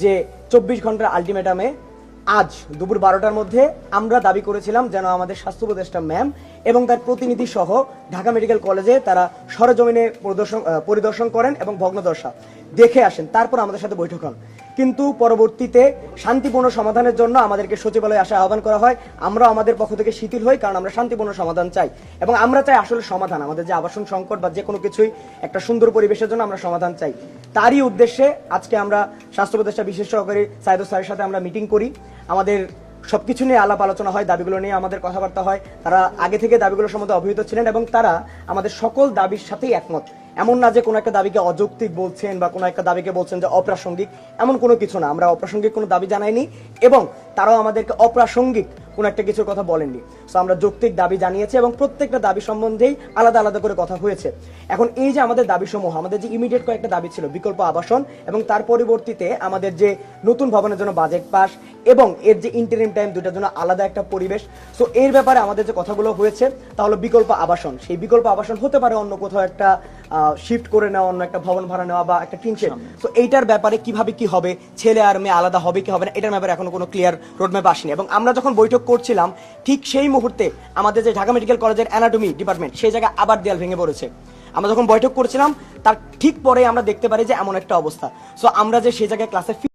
যে চব্বিশ ঘণ্টার আলটিমেটামে আজ দুপুর বারোটার মধ্যে আমরা দাবি করেছিলাম যেন আমাদের স্বাস্থ্য উপদেষ্টা ম্যাম এবং তার প্রতিনিধি সহ ঢাকা মেডিকেল কলেজে তারা সরজমিনে পরিদর্শন পরিদর্শন করেন এবং ভগ্নদশা দেখে আসেন। তারপর আমাদের সাথে বৈঠক হন। কিন্তু পরবর্তীতে শান্তিপূর্ণ সমাধানের জন্য আমাদেরকে সচিবালয়ে আসা আহ্বান করা হয়। আমরা আমাদের পক্ষ থেকে শিথিল হই, কারণ আমরা শান্তিপূর্ণ সমাধান চাই। এবং আমরা চাই আসলে সমাধান, আমাদের যে আবাসন সংকট বা যে কোনো কিছুই একটা সুন্দর পরিবেশের জন্য আমরা সমাধান চাই। তারই উদ্দেশ্যে আজকে আমরা স্বাস্থ্য উপদেষ্টা, বিশেষ সহকারী সাইদুল স্যারের সাথে আমরা মিটিং করি। আমাদের সবকিছু নিয়ে আলাপ আলোচনা হয়, দাবিগুলো নিয়ে আমাদের কথাবার্তা হয়। তারা আগে থেকে দাবিগুলো সম্বন্ধে অবহিত ছিলেন এবং তারা আমাদের সকল দাবির সাথেই একমত। এমন না যে কোনো একটা দাবিকে অযৌক্তিক বলছেন বা কোনো একটা দাবিকে বলছেন যে অপ্রাসঙ্গিক, এমন কোনো কিছু না। আমরা অপ্রাসঙ্গিক কোনো দাবি জানাইনি এবং তারাও আমাদেরকে অপ্রাসঙ্গিক কোনো একটা কিছুর কথা বলেননি। সো আমরা যৌক্তিক দাবি জানিয়েছি এবং প্রত্যেকটা দাবি সম্বন্ধেই আলাদা আলাদা করে কথা হয়েছে। এখন এই যে আমাদের দাবি সমূহ আমাদের যে ইমিডিয়েট কয়েকটা দাবি ছিল, বিকল্প আবাসন এবং তার পরিবর্তিতে আমাদের যে নতুন ভবনের জন্য বাজেট পাস এবং এর যে ইন্টারিম টাইম দুটার জন্য আলাদা একটা পরিবেশ। সো এর ব্যাপারে আমাদের যে কথাগুলো হয়েছে তাহলে বিকল্প আবাসন। সেই বিকল্প আবাসন হতে পারে অন্য কোথাও একটা শিফট করে নেওয়া অন্য একটা ভবন ভাড়া নেওয়া বা একটা টিন শেড তো এইটার ব্যাপারে কীভাবে কি হবে? ছেলে আর মেয়ে আলাদা হবে কি হবে না? এটার ব্যাপারে এখনও কোনো ক্লিয়ার রোডম্যাপ আসেনি। এবং আমরা যখন বৈঠক করছিলাম ঠিক সেই মুহূর্তে আমাদের যে ঢাকা মেডিকেল কলেজের অ্যানাটমি ডিপার্টমেন্ট সেই জায়গায় আবার দেয়াল ভেঙে পড়েছে। আমরা যখন বৈঠক করছিলাম তার ঠিক পরে আমরা দেখতে পারি যে এমন একটা অবস্থা। সো আমরা যে সেই জায়গায় ক্লাসে